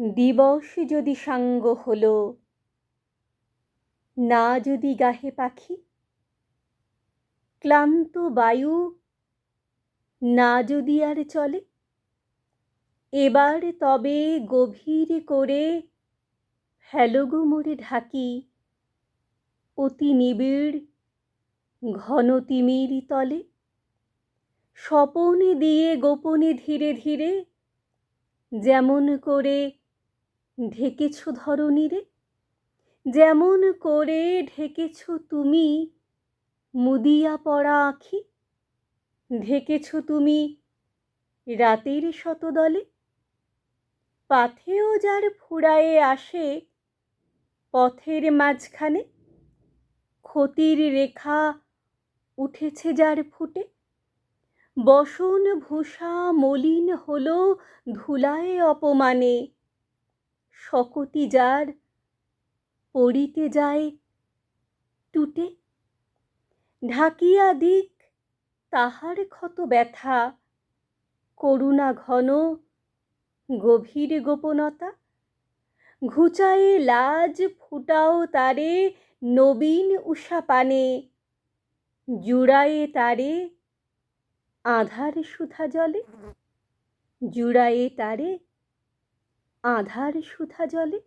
দিবস যদি সাঙ্গ হল, না যদি গাহে পাখি? ক্লান্ত বায়ু না যদি আর চলে? এবার তবে গভীর করে ফেলো গো মোরে ঢাকি, অতি নিবিড় ঘন তিমির তলে। স্বপনে দিয়ে গোপনে ধীরে ধীরে যেমন করে ঢেকেছ ধরণীরে যেমন করে ঢেকেছ তুমি মুদিয়া পড়া আঁখি, ঢেকেছ তুমি রাতের শতদলে। পাথেও যার ফুরায়ে আসে পথের মাঝখানে, ক্ষতির রেখা উঠেছে যার ফুটে। বসন ভূষা মলিন হলো ধুলায় অপমানে শকতি যার পড়িতে যায় টুটে। ঢাকিয়া দিক তাহার ক্ষত ব্যথা, করুণা ঘন গভীর গোপনতা। ঘুচায়ে লাজ ফুটাও তারে নবীন উষা পানে, জুড়ায়ে তারে আধার সুধা জলে, জুড়ায়ে তারে আধার সুধা জলে